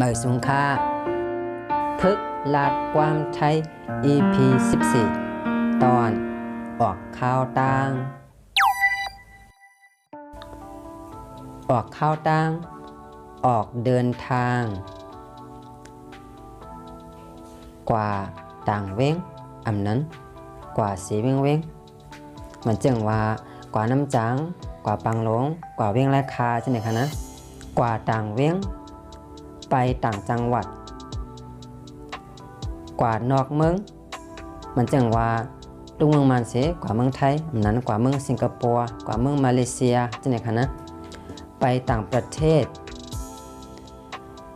มื่อสุงค่าพึกลาดความไทย EP 14 ตอนออกข้าวตังออกข้าวตังออกเดินทาง กว่าต่างเว้งอำนั้น กว่าสีเว้งเว้งมันจึงว่ากว่าน้ำจัง กว่าปังหลง กว่าเว้งราคาใช่ไหมคะนะ กว่าต่างเว้ง ไปต่างจังหวัด กว่านอกเมือง มันจังว่าลูกเมืองมันเสกว่าเมืองไทยอันนั้นกว่าเมืองสิงคโปร์กว่าเมืองมาเลเซียจังไหนคะนะ ไปต่างประเทศ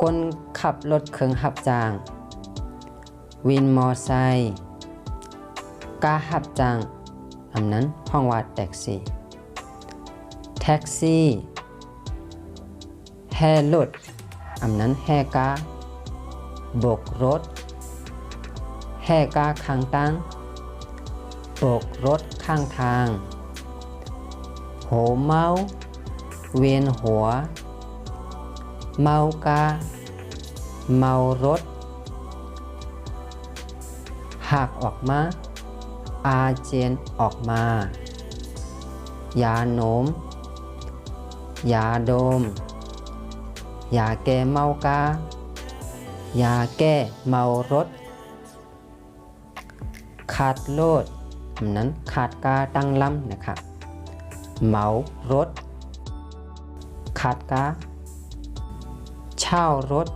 คนขับรถเครื่องหับจาง วินมอไซค์กาหับจางอันนั้นห้องว่าแท็กซี่แท็กซี่แห่รถ อันนั้นแห่กาโบกรถแห่กาข้างตั้งโบกรถข้างทางโหเมาเวียนหัว เมากา เมารถหักออกมา อาเจียนออกมา ยาโนม ยาโดม ยาแก้เมากายาแก้เมารถ ขาดโลดนั้นขาดกาตั้งลำนะครับ เมารถ ขาดกา เช่ารถ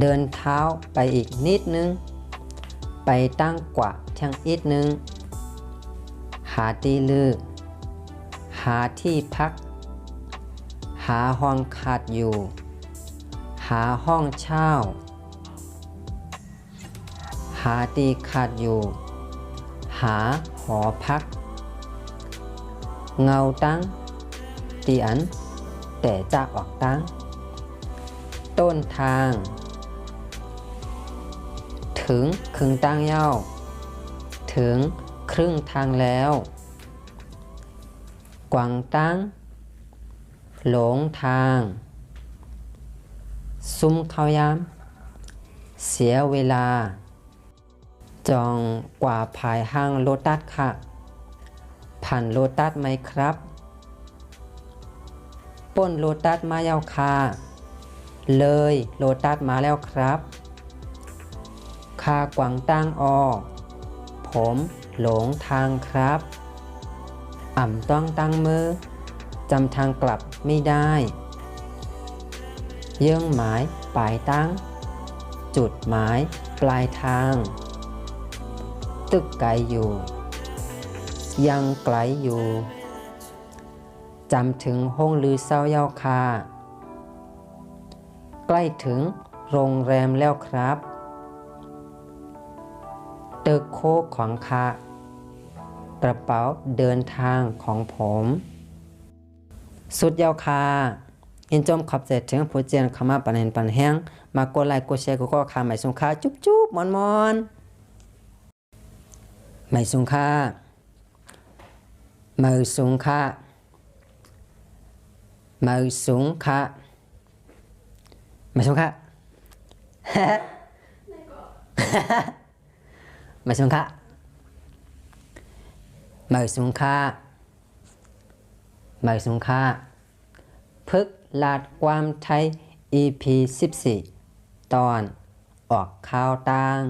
เดินเท้าไปอีกนิดนึง ไปตั้งกว่าเที่ยงอีกนึง หาตีลือ หาที่พัก หาห้องขาดอยู่ หาห้องเช่า หาตีขาดอยู่ หาหอพัก เงาตั้งตีอัน แต่จะออกตั้ง ต้นทาง ถึงครึ่งตั้งเย้า ถึงครึ่งทางแล้ว กวางตั้ง หลงทาง ซุ้มข้ายามเสียเวลา จองกว่าภายห้างโลตัสค่ะ ผ่านโลตัสไหมครับป้นโลตัสมาเยาวคาเลยโลตัสมาแล้วครับคากวางตั้งออผมหลงทางครับ อ่ำต้องตั้งมือจำทางกลับ ไม่ได้เยื่องหมายปลายตั้ง จุดหมายปลายทาง ตึกไกลอยู่ ยังไกลอยู่จำถึงห้องลือเศร้าเย้าคาใกล้ถึงโรงแรมแล้วครับตึกโคของคากระเป๋าเดินทางของผม สุดยาวคายินจมขอบใจถึงผู้เจียนข้ามาปันเห็นปันแห้งมากดไลค์กดแชร์ก็ก็คาไม่สุงค่าจุ๊บจุ๊บมอนมอนไม่สุงค่ามือสุงค่ามือสุงค่าไม่สุงค่าไม่สุงค่าไม่สุงค่า หมายสงค่าพึกลาดความไทย EP 14 ตอนออกข่าวต่าง